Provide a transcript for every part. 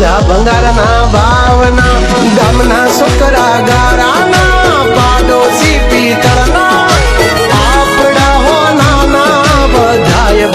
જા ભંગારના ભાવના ગામના છોકરા ગારાના પાડોશી પિતળના આપડા હો નાના બધાય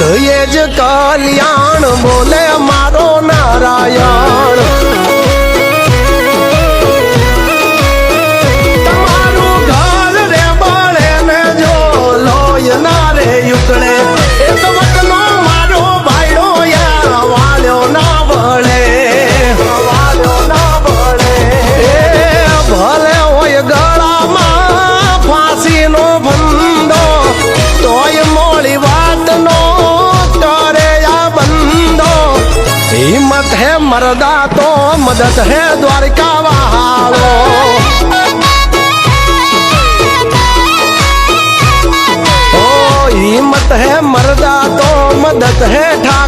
બધે જ કલ્યાણ બોલે મારો નારાયણ. है मरदा तो मदद है द्वारका वहावो ओ, हिम्मत है मरदा तो मदद है ठा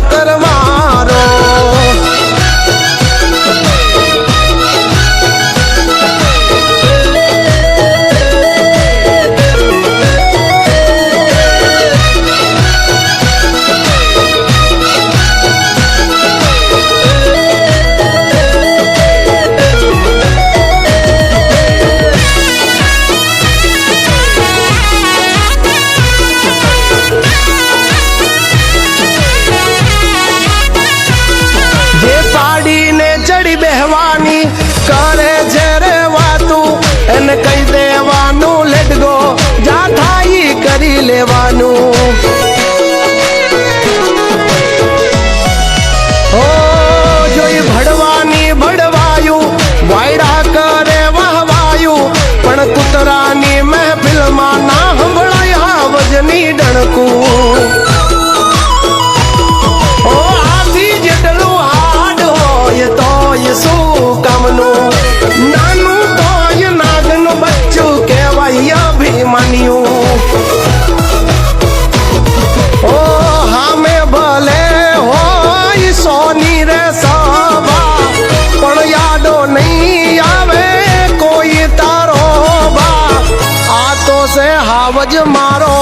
આજ મારો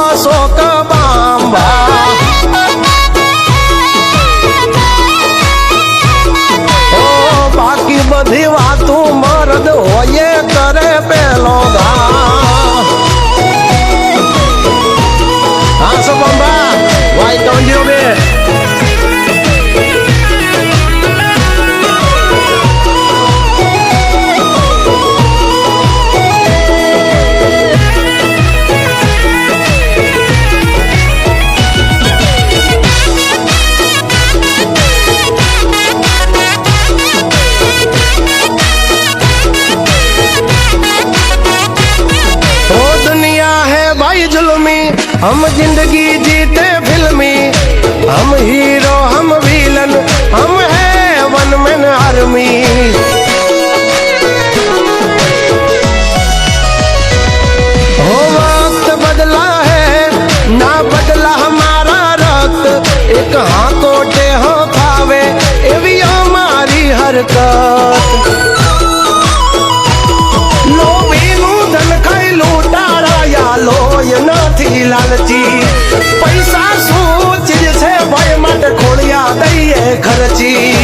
અશોક બાંબા બાકી બધી વાતું મરદ હોય કરે પેલો हम ज़िंदगी जीते फिल्मी, हम हीरो, हम विलन हम है वन मैन आर्मी हो वक्त बदला है, ना बदला हमारा रक्त। एक हाँ कोटे हो खावे, एवी हमारी हरकत। घर खर्ची